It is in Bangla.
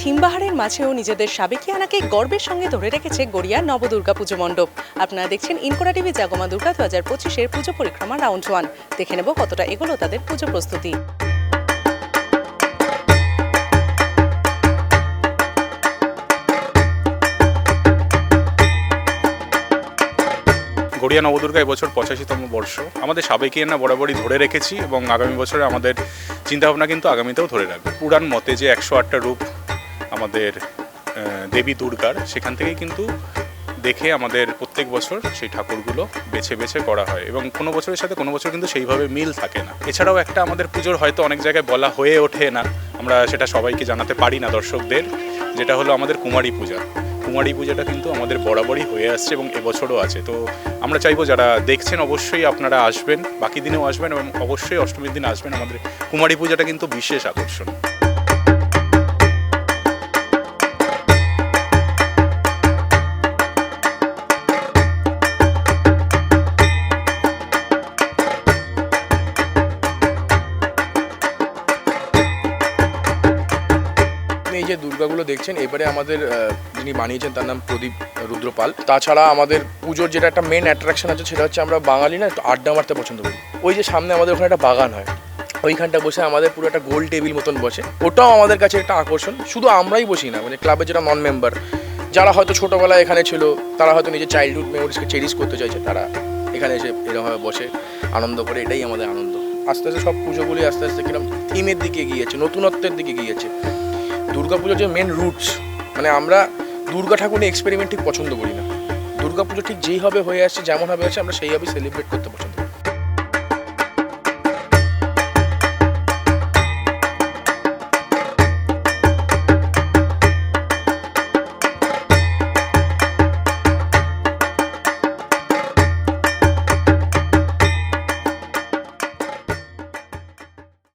থিমবাহারের মাঝেও নিজেদের সাবেকিয়ানাকে গর্বের সঙ্গে ধরে রেখেছে গড়িয়া নবদুর্গা পুজো মণ্ডপ। আপনারা দেখছেন ইনকোরা টিভি জাগমা দুর্গা দু হাজার পঁচিশের পুজো পরিক্রমা রাউন্ড ওয়ান। দেখে নেব কতটা এগোলো তাদের পুজো প্রস্তুতি। গড়িয়া নবদুর্গা এবছর পঁচাশিতম বর্ষ। আমাদের সাবেকিয়ানা বরাবরই ধরে রেখেছি এবং আগামী বছরে আমাদের চিন্তাভাবনা কিন্তু আগামীতেও ধরে রাখবে। পুরাণ মতে যে একশো আটটা রূপ আমাদের দেবী দুর্গার, সেখান থেকেই কিন্তু দেখে আমাদের প্রত্যেক বছর সেই ঠাকুরগুলো বেছে বেছে করা হয় এবং কোনো বছরের সাথে কোনো বছর কিন্তু সেইভাবে মিল থাকে না। এছাড়াও একটা আমাদের পুজোর হয়তো অনেক জায়গায় বলা হয়ে ওঠে না, আমরা সেটা সবাইকে জানাতে পারি না দর্শকদের, যেটা হলো আমাদের কুমারী পূজা। কুমারী পূজাটা কিন্তু আমাদের বরাবরই হয়ে আসছে এবং এবছরও আছে। তো আমরা চাইব যারা দেখছেন অবশ্যই আপনারা আসবেন, বাকি দিনেও আসবেন এবং অবশ্যই অষ্টমীর দিন আসবেন আমাদের কুমারী পূজাটা কিন্তু বিশেষ আকর্ষণ। যে দুর্গাগুলো দেখছেন, এবারে আমাদের যিনি বানিয়েছেন তার নাম প্রদীপ রুদ্রপাল। তাছাড়া আমাদের পুজোর যেটা একটা মেন অ্যাট্রাকশন আছে, সেটা হচ্ছে আমরা বাঙালি না, একটু আড্ডা মারতে পছন্দ করি। ওই যে সামনে আমাদের ওখানে একটা বাগান হয়, ওইখানটা বসে আমাদের পুরো একটা গোল টেবিল মতন বসে। ওটাও আমাদের কাছে একটা আকর্ষণ, শুধু আমরাই বসি না মানে ক্লাবের যেটা নন মেম্বার যারা হয়তো ছোটোবেলায় এখানে ছিল, তারা হয়তো নিজের চাইল্ডহুড মেমোরিজকে চেরিশ করতে চাইছে, তারা এখানে এসে এরকমভাবে বসে আনন্দ করে, এটাই আমাদের আনন্দ। আস্তে আস্তে সব পুজোগুলি আস্তে আস্তে কিরম থিমের দিকে গিয়েছে নতুনত্বের দিকে গিয়েছে দুর্গাপুজোর যে মেন রুটস মানে আমরা দুর্গা ঠাকুর নিয়ে এক্সপেরিমেন্ট ঠিক পছন্দ করি না। দুর্গাপুজো ঠিক যেইভাবে হয়ে আসছে যেমন হবে আছে আমরা সেইভাবেই সেলিব্রেট করতে পছন্দ